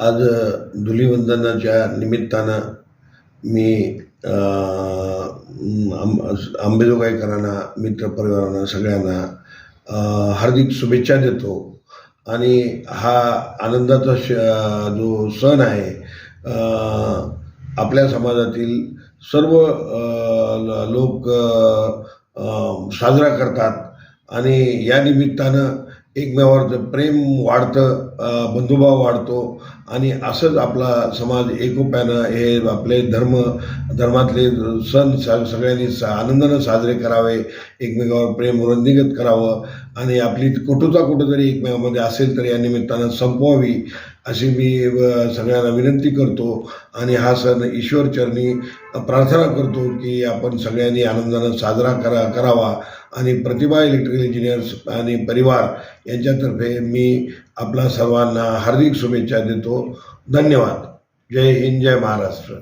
आज धुलीवंदनाच्या निमित्तानं मी आंबेजोगाईकरांना मित्रपरिवारांना सगळ्यांना हार्दिक शुभेच्छा देतो. आणि हा आनंदाचा श जो सण आहे आपल्या समाजातील सर्व ल- लोक साजरा करतात. आणि या निमित्तानं एकमेकावरचं प्रेम वाढतं बंधुभाव वाढतो आणि असंच आपला समाज एकोप्यानं हे आपले धर्म धर्मातले सण स सगळ्यांनी सा आनंदानं साजरे करावे एकमेकावर प्रेम वृंदिगत करावं आणि आपली कुटुंबा कुठंतरी एकमेकामध्ये असेल तर या निमित्तानं संपवावी. अशी मी सगळ्यांना विनंती करतो आणि हा सण ईश्वरचरणी प्रार्थना करतो की आपण सगळ्यांनी आनंदानं साजरा करा करावा. आणि प्रतिभा इलेक्ट्रिकल इंजिनियर्स आणि परिवार यांच्यातर्फे मी आपला सर्वांना हार्दिक शुभेच्छा देतो. धन्यवाद. जय हिंद जय महाराष्ट्र.